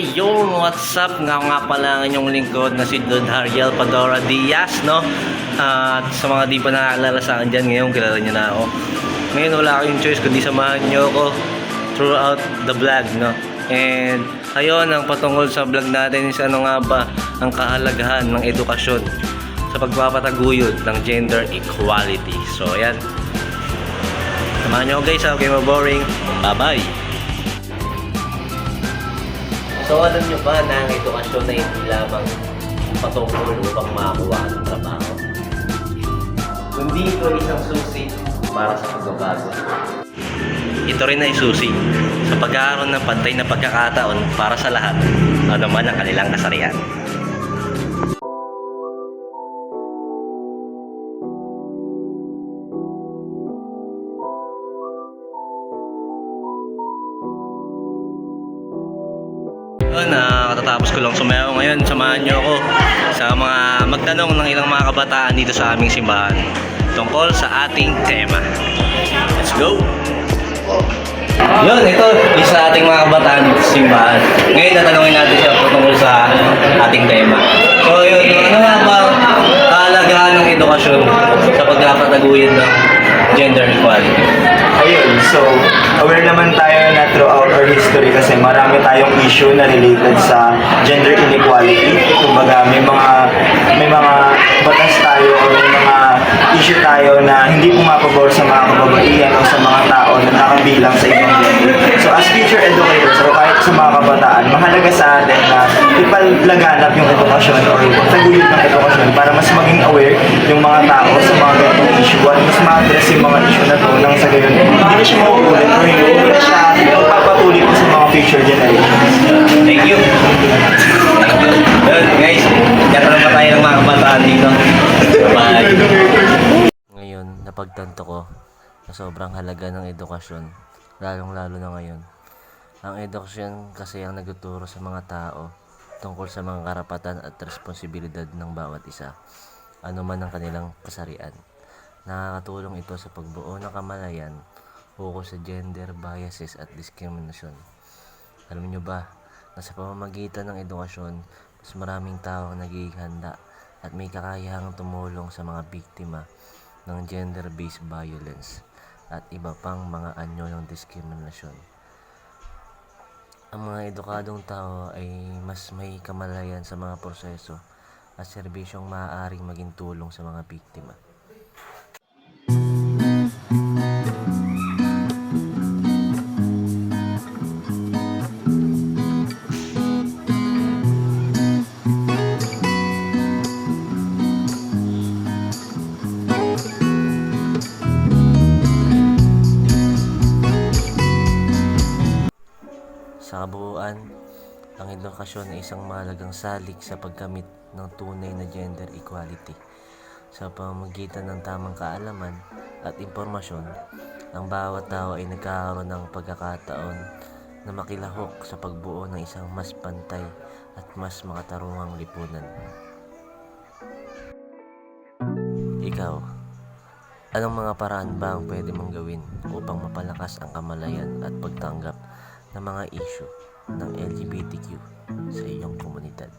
Ayun, what's up? Nga nga pala ang inyong lingkod na si Don Hariel Padora Diaz, no? At sa mga di pa nakakilala sa akin dyan, ngayon kilala niyo na ako. Ngayon wala kayong choice kundi samahan niyo ako throughout the vlog, no? And ayun, ang patungkol sa vlog natin is ano nga ba ang kahalagahan ng edukasyon sa pagpapataguyod ng gender equality. So, ayan. Samahan niyo guys? Okay, boring. Bye-bye! So alam nyo ba na ang edukasyon na hindi lamang patungkol upang makakuha ng trabaho? Kundi ito ay isang susi para sa pagbabago. Ito rin ay susi sa pagkakaroon ng pantay na pagkakataon para sa lahat, ano man ang kanilang kasarian. Yun, ah, katatapos ko lang sumayaw ngayon. Samahan niyo ako sa mga magtanong ng ilang mga kabataan dito sa aming simbahan tungkol sa ating tema. Let's go! Yun, ito isa ating mga kabataan dito sa simbahan. Ngayon, tatanungin natin siya tungkol sa ating tema. So, yun, ano nga ba kahalagahan ng edukasyon sa pagkakataguyod ng gender equality? So aware naman tayo na throughout our history kasi marami tayong issue na related sa gender inequality. Kumbaga may mga may mga batas tayo o may mga issue tayo na hindi pumapabor sa mga kababaihan o sa mga tao na nakabilang sa ibang gender. So as future educators o kahit sa mga kabataan, mahalaga sa atin na ipalaganap yung edukasyon or taguyod ng edukasyon para mas maging aware yung mga tao sa mga ganitong issue at mas ma-address yung mga issue na to nang napagtanto ko na sobrang halaga ng edukasyon. Lalong-lalo na ngayon. Ang edukasyon kasi ang nagtuturo sa mga tao tungkol sa mga karapatan at responsibilidad ng bawat isa. Ano man ang kanilang kasarian. Nakakatulong ito sa pagbuo ng kamalayan ukol sa gender biases at diskriminasyon. Alam niyo ba na sa pamamagitan ng edukasyon, mas maraming tao ang nagiging at may kakayahang tumulong sa mga biktima ng gender-based violence at iba pang mga anyo ng diskriminasyon. Ang mga edukadong tao ay mas may kamalayan sa mga proseso at serbisyong maaaring maging tulong sa mga biktima. Kabuuan, ang edukasyon ay isang mahalagang salik sa pagkamit ng tunay na gender equality. Sa pamamagitan ng tamang kaalaman at impormasyon, ang bawat tao ay nagkakaroon ng pagkakataon na makilahok sa pagbuo ng isang mas pantay at mas makatarungang lipunan. Ikaw, anong mga paraan ba ang pwede mong gawin upang mapalakas ang kamalayan at pagtanggap ng mga issue ng LGBTQ sa iyong komunidad?